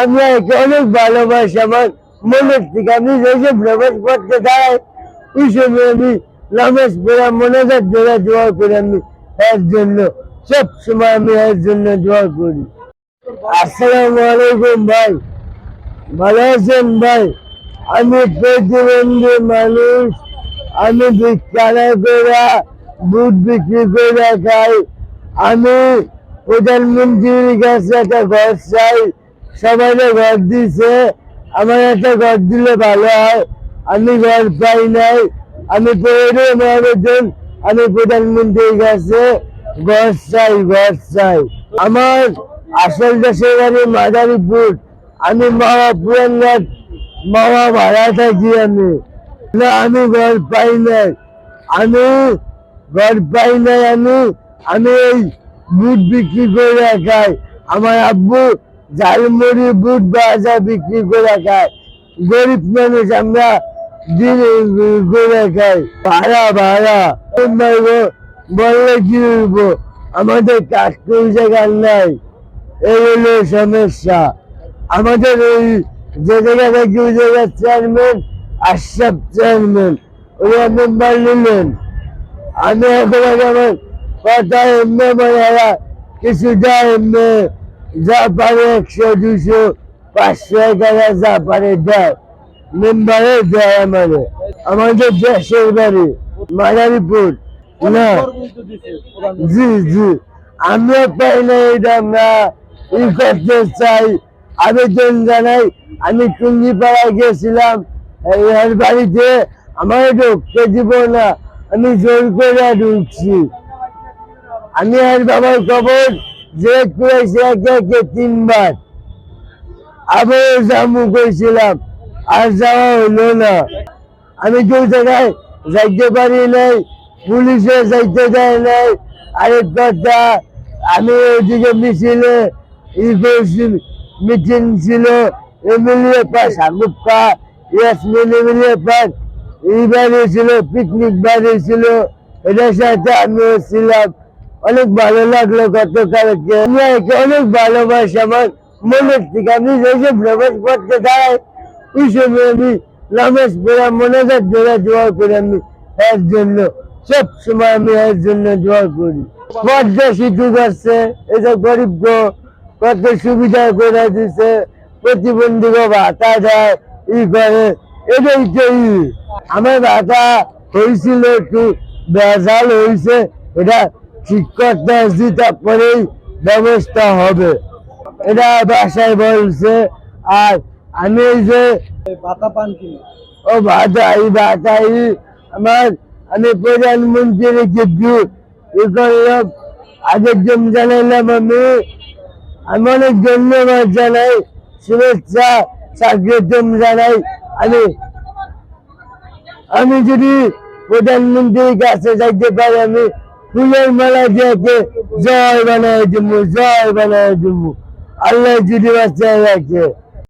আমি একে অনেক ভালোবাসি, আমার মনের থেকে আমি যেসব নামাজ পড়তে দাঁড়াই ওই সময় আমি নামাজ পড়া, মনোজাত জোড়া দোয়া করি আমি এর জন্য। সব সময় আমি এর জন্য দোয়া করি। আসসালামু আলাইকুম ভাই। ভালো আছেন ভাই? আমি প্রতিবন্ধী মানুষ। আমি বিখ্যানা করে দুধ বিক্রি করে খাই। আমি প্রধানমন্ত্রীর কাছে একটা ঘর চাই। সবাই ঘর দিছে। আমার একটা ঘর দিলে ভালো হয়। আমি ঘর পাই নাই। আমি আমি প্রধানমন্ত্রীর কাছে ঘর চাই ঘর চাই। আমার আসল দেশের বাড়ি মাদারীপুর। আমি মামা পুরানঘাট মামা ভাড়া থাকি আমি। না, আমি ঘর পাই নাই। আমি ঘর পাই নাই আমি। আমি এই বুট বিক্রি করে খাই। আমার আব্বু ঝালমুড়ি, বুট বাজা বিক্রি করে খায় গরিব মানুষ আমরা দিন করে খাই। ভাড়া ভাড়া। বললে কি উঠবো আমাদের কাজ করছে গান নাই। এই হলো সমস্যা। আমাদের ওই যে জায়গা থেকে জায়গার চেয়ারম্যান, আশরাফ চেয়ারম্যান ওই মেম্বার নিলেন। আমি এখন আমার কথা এমনি মানে কিছু যা এমনি। যা পারে একশো দুশো পাঁচশো হাজার যা পারে দেয় মেম্বারে দেয় আমাদের। আমাদের দেশের বাড়ি, মাদারীপুর। না। জি জি। আমিও পাই না এটা আমরা ই করতে চাই। আবেদন জানাই। আমি টুঙ্গিপাড়ায় গেছিলাম। এর বাড়িতে আমার ঢুকতে দিব না। আমি জোর করে ঢুকছি আমি আর বাবার খবর যে একে তিনবার। জামু করেছিলাম আর যাওয়া হলো না। আমি কেউ জায়গায় যাইতে পারি নাই, পুলিশে যাইতে দেয় নাই। আরেক আমি ওইদিকে মিছিলে মিটিং ছিল, এমএলএ পাস হাকুব খা ইয়াসমিন এমএলএ পাস। ছিল, পিকনিক বাড়ি ছিল, এটার সাথে আমিও ছিলাম। অনেক ভালো লাগল গতকালকে অনেক ভালোবাসি, আমার মনের থেকে আমি যেসব নামাজ পড়তে দাঁড়াই ওই সময় আমি নামাজ পড়া মনোজাত জোড়া দোয়া করি আমি এর জন্য। সব সময় আমি এর জন্য দোয়া করি। পদ্মা সেতু করছে এটা গরিব কত সুবিধা করে দিছে প্রতিবন্ধীকে ভাতা দেয়, ই করে, এটাই তো আমার ভাতা হয়েছিল একটু বেজাল হয়েছে, এটা করতে আসছি তারপরেই ব্যবস্থা হবে। এটা বাসায় বলছে আর আমি এই যে ভাতা পান কি? ও ভাতাই ভাতাই আমার আমি প্রধানমন্ত্রীর কিছু ই করলাম। আগের জন্য জানাইলাম আমি আমি অনেক ধন্যবাদ জানাই শুভেচ্ছা স্বাগতম জানাই। আমি আমি যদি প্রধানমন্ত্রীর কাছে যাইতে পারি আমি ফুলের মেলা যেতে জয় বানায় দিব জয় বানায় দিব আল্লাহ যদি বাচ্চা রাখে।